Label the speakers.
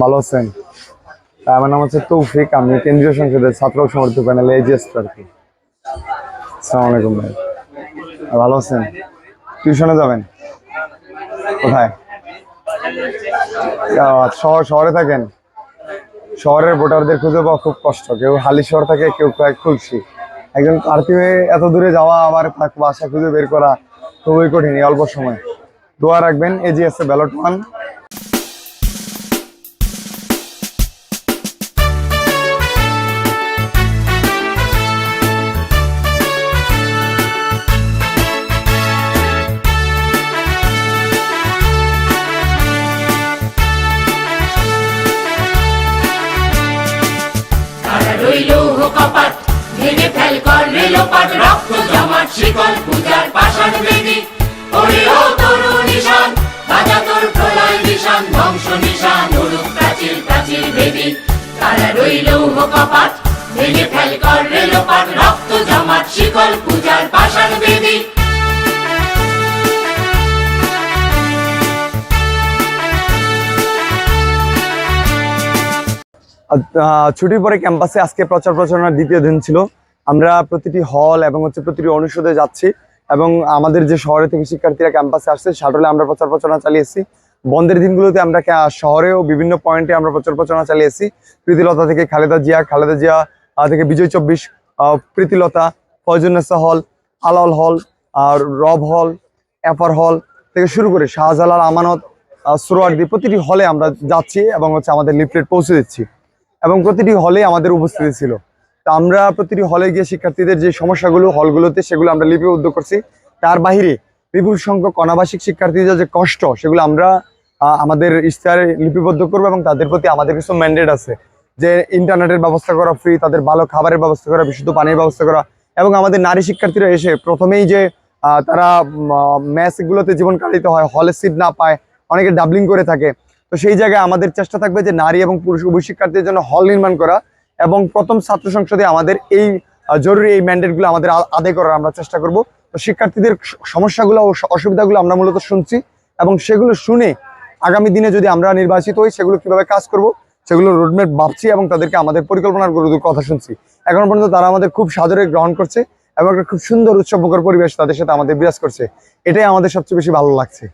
Speaker 1: ভালো আছেন? আমার নাম হচ্ছে তৌফিক, আমি কেন্দ্রীয় সংসদের ছাত্র সমর্থক প্যানেল এজিএস প্রার্থী আসসালামু আলাইকুম ভাই। ভালো আছেন? টিউশনে যাবেন? কোথায়? শহর শহরে থাকেন? শহরের ভোটারদের খুঁজে পাওয়া খুব কষ্ট। কেউ হালি শহর থাকে, কেউ কয়েক খুলছি একজন প্রার্থী হয়ে এত দূরে যাওয়া আবার বাসা খুঁজে বের করা খুবই কঠিন অল্প সময়। দোয়া রাখবেন এজিএস ব্যালট ওয়ান
Speaker 2: কপাট ভেঙে ফেল কর রক্ত জমাট, শিকল পূজার পাষাণ বেদি। ওরে ও নিশান, বাজা তোর প্রলয় নিশান, ধ্বংস নিশান প্রাচীর প্রাচীর বেদি। তারা রইল কপাট, ভেঙে ফেল কর রক্ত জমাট, শিকল পূজার বেদি।
Speaker 1: ছুটির পরে ক্যাম্পাসে আজকে প্রচার প্রচারণার দ্বিতীয় দিন ছিল। আমরা প্রতিটি হল এবং হচ্ছে প্রতিটি অনুষদে যাচ্ছি এবং আমাদের যে শহরে থেকে শিক্ষার্থীরা ক্যাম্পাসে আসছে শাটলে আমরা প্রচার প্রচারণা চালিয়েছি বন্ধের দিনগুলোতে আমরা শহরেও বিভিন্ন পয়েন্টে আমরা প্রচার প্রচারণা চালিয়েছি প্রীতিলতা থেকে খালেদা জিয়া খালেদা জিয়া থেকে বিজয় চব্বিশ প্রীতিলতা ফয়জুন্নেসা হল আলাল হল আর রব হল এফার হল থেকে শুরু করে শাহজালাল আমানত আহ, সোহরাওয়ার্দী প্রতিটি হলে আমরা যাচ্ছি এবং হচ্ছে আমাদের লিফলেট পৌঁছে দিচ্ছি। এবং প্রতিটি হলে আমাদের উপস্থিতি ছিল। তা আমরা প্রতিটি হলে গিয়ে শিক্ষার্থীদের যে সমস্যাগুলো হলগুলোতে সেগুলো আমরা লিপিবদ্ধ করছি। তার বাইরে বিপুল সংখ্যক অনাবাসিক শিক্ষার্থীদের যে কষ্ট, সেগুলো আমরা আমাদের ইশতেহারে লিপিবদ্ধ করব এবং তাদের প্রতি আমাদের কিছু ম্যান্ডেট আছে। যে ইন্টারনেটের ব্যবস্থা করা ফ্রি তাদের ভালো খাবারের ব্যবস্থা করা, বিশুদ্ধ পানির ব্যবস্থা করা এবং আমাদের নারী শিক্ষার্থীরা এসে প্রথমেই যে তারা ম্যাচগুলোতে জীবন কাটিতে হয় হলে সিট না পায়, অনেকে ডাবলিং করে থাকে। তো সেই জায়গায় আমাদের চেষ্টা থাকবে যে নারী এবং পুরুষ উভয় শিক্ষার্থীদের জন্য হল নির্মাণ করা এবং প্রথম ছাত্র সংসদে আমাদের এই জরুরি এই ম্যান্ডেটগুলো আমাদের আদায় করার আমরা চেষ্টা করব। তো শিক্ষার্থীদের সমস্যাগুলো ও অসুবিধাগুলো আমরা মূলত শুনছি এবং সেগুলো শুনে আগামী দিনে যদি আমরা নির্বাচিত হই, সেগুলো কীভাবে কাজ করব, সেগুলো রোডম্যাপ ভাবছি এবং তাদেরকে আমাদের পরিকল্পনার গুরুত্ব কথা শুনছি। এখন পর্যন্ত তারা আমাদের খুব সাদরে গ্রহণ করছে এবং একটা খুব সুন্দর উৎসবমুখর পরিবেশ তাদের সাথে আমাদের বিরাজ করছে। এটাই আমাদের সবচেয়ে বেশি ভালো লাগছে।